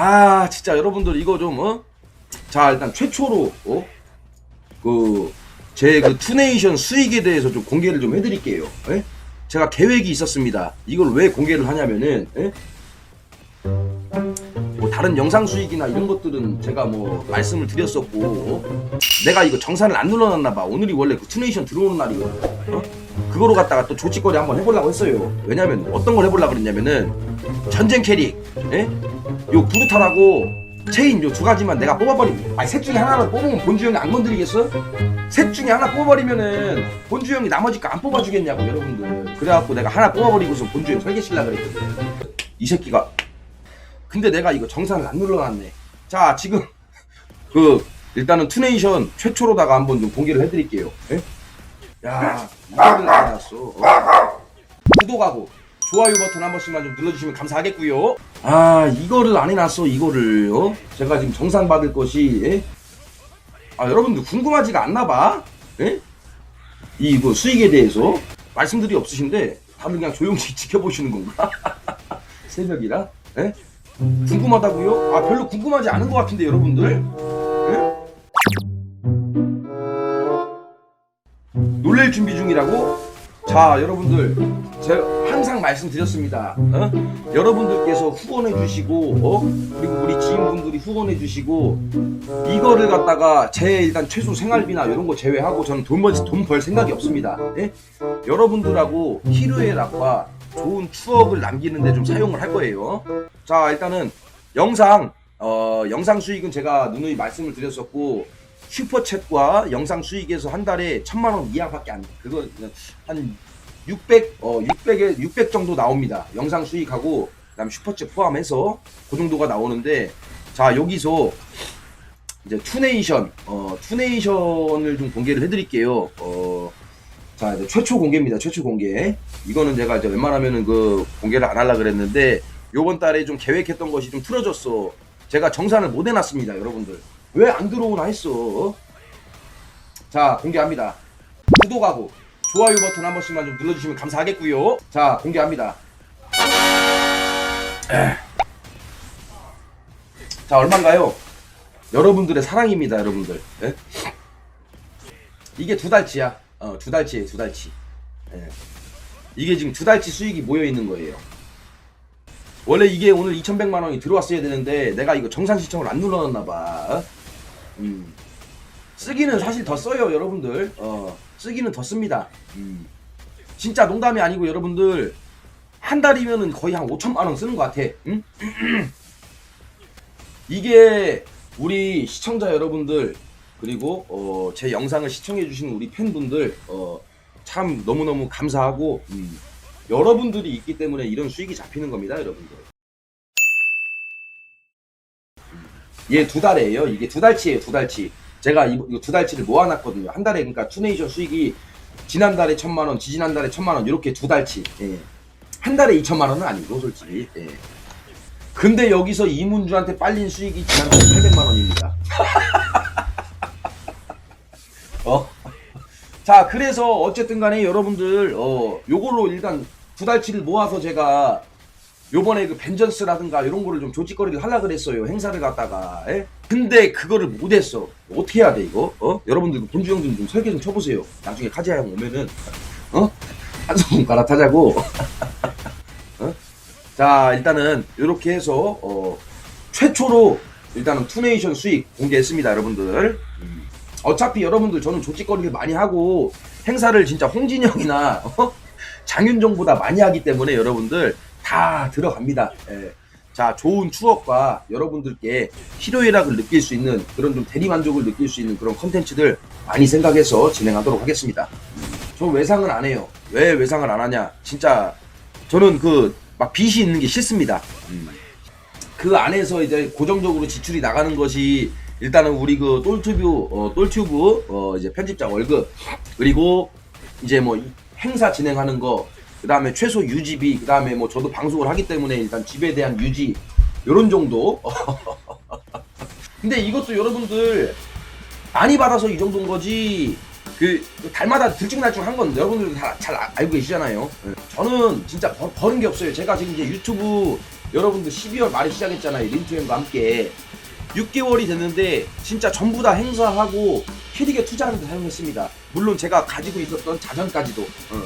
아 진짜 여러분들 이거 좀 어? 자 일단 최초로 어? 그제 그 투네이션 수익에 대해서 좀 공개를 좀 해드릴게요. 예? 제가 계획이 있었습니다. 이걸 왜 공개를 하냐면은 예? 뭐 다른 영상 수익이나 이런 것들은 제가 뭐 말씀을 드렸었고 어? 내가 이거 정산을 안 눌러놨나 봐. 오늘이 원래 그 투네이션 들어오는 날이거든. 어? 그거로 갖다가 또 조치거리 한번 해보려고 했어요. 왜냐면 어떤 걸 해보려고 그랬냐면은 전쟁 캐릭, 예? 요 부르타라고 체인 요 두 가지만 내가 뽑아버리면 아니 셋 중에 하나를 뽑으면 본주 형이 안 건드리겠어? 셋 중에 하나 뽑아버리면은 본주 형이 나머지 거 안 뽑아주겠냐고 여러분들 그래갖고 내가 하나 뽑아버리고서 본주 형 설계 실라 그랬거든 이 새끼가 근데 내가 이거 정산을 안 눌러놨네 자 지금 그 일단은 투네이션 최초로다가 한번 좀 공개를 해드릴게요 예? 야 이거를 해놨어 어. 구독하고 좋아요 버튼 한 번씩만 좀 눌러주시면 감사하겠고요. 아 이거를 안 해놨어 이거를 어? 제가 지금 정산 받을 것이 예? 아 여러분들 궁금하지가 않나 봐 예? 이뭐 수익에 대해서 말씀들이 없으신데 다들 그냥 조용히 지켜보시는 건가? 새벽이라 예? 궁금하다고요? 아 별로 궁금하지 않은 것 같은데 여러분들 예? 놀랄 준비 중이라고? 자 여러분들 제가 항상 말씀드렸습니다. 어? 여러분들께서 후원해 주시고 어? 그리고 우리 지인분들이 후원해 주시고 이거를 갖다가 제 일단 최소 생활비나 이런 거 제외하고 저는 돈벌 생각이 없습니다. 예? 여러분들하고 희루의 락과 좋은 추억을 남기는데 좀 사용을 할 거예요. 자 일단은 영상 어, 영상 수익은 제가 누누이 말씀을 드렸었고 슈퍼챗과 영상 수익에서 한 달에 천만 원 이하밖에 안 그거 한 600, 어, 600에, 600 정도 나옵니다. 영상 수익하고, 그 다음 슈퍼챗 포함해서 그 정도가 나오는데, 자, 여기서 이제 투네이션, 어, 투네이션을 좀 공개를 해드릴게요. 어, 자, 이제 최초 공개입니다. 최초 공개. 이거는 제가 이제 웬만하면은 그 공개를 안 하려 그랬는데, 요번 달에 좀 계획했던 것이 좀 틀어졌어. 제가 정산을 못 해놨습니다, 여러분들. 왜 안 들어오나 했어. 자, 공개합니다. 구독하고, 좋아요 버튼 한 번씩만 좀 눌러주시면 감사하겠고요. 자 공개합니다. 에. 자 얼마인가요? 여러분들의 사랑입니다, 여러분들. 예? 이게 두 달치야. 어, 두 달치에 두 달치. 예. 이게 지금 두 달치 수익이 모여 있는 거예요. 원래 이게 오늘 2,100만 원이 들어왔어야 되는데 내가 이거 정산 신청을 안 눌러놨나 봐. 어? 음. 쓰기는 사실 더 써요, 여러분들. 어. 쓰기는 더 씁니다. 음. 진짜 농담이 아니고 여러분들 한 달이면은 거의 한 5천만 원 쓰는 것 같아. 응? 이게 우리 시청자 여러분들 그리고 어, 제 영상을 시청해 주시는 우리 팬분들 어, 참 너무너무 감사하고 음, 여러분들이 있기 때문에 이런 수익이 잡히는 겁니다, 여러분들. 얘 두 달이에요. 이게 두 달치예요, 두 달치. 제가 이, 두 달치를 모아놨거든요. 한 달에 그러니까 투네이션 수익이 지난달에 천만 원, 지지난달에 천만 원 이렇게 두 달치. 예. 한 달에 이천만 원은 아니고 솔직히. 예. 근데 여기서 이문주한테 빨린 수익이 지난달에 800만 원입니다. 어? 자, 그래서 어쨌든 간에 여러분들 어, 요걸로 일단 두 달치를 모아서 제가 요번에 그 벤전스라든가 이런 거를 좀 조직거리를 하려 그랬어요. 행사를 갖다가. 예? 근데 그거를 못했어. 어떻게 해야 돼 이거? 어? 여러분들 그 본주 형좀 좀 설계 좀 쳐보세요. 나중에 카지아 형 오면은 어? 한소문 갈아타자고. 어? 자 일단은 이렇게 해서 어, 최초로 일단은 투네이션 수익 공개했습니다, 여러분들. 음. 어차피 여러분들 저는 조직거리를 많이 하고 행사를 진짜 홍진영이나 어? 장윤정보다 많이 하기 때문에 여러분들 다 들어갑니다. 예. 자, 좋은 추억과 여러분들께 희로애락을 느낄 수 있는 그런 좀 대리만족을 느낄 수 있는 그런 컨텐츠들 많이 생각해서 진행하도록 하겠습니다. 저 외상은 안 해요. 왜 외상을 안 하냐? 진짜 저는 그 막 빚이 있는 게 싫습니다. 음. 그 안에서 이제 고정적으로 지출이 나가는 것이 일단은 우리 그 똘튜브 어, 똘튜브 어, 이제 편집자 월급 그리고 이제 뭐 행사 진행하는 거 그다음에 최소 유지비 그다음에 뭐 저도 방송을 하기 때문에 일단 집에 대한 유지 요런 정도 근데 이것도 여러분들 많이 받아서 이 정도인 거지 그 달마다 들쭉날쭉 한건 여러분들도 다 잘 알고 계시잖아요. 네. 저는 진짜 버, 버는 게 없어요. 제가 지금 이제 유튜브 여러분들 12월 말에 시작했잖아요. 린투형과 함께. 6개월이 됐는데 진짜 전부 다 행사하고 캐릭에 투자하는 데 사용했습니다. 물론 제가 가지고 있었던 자전까지도. 어.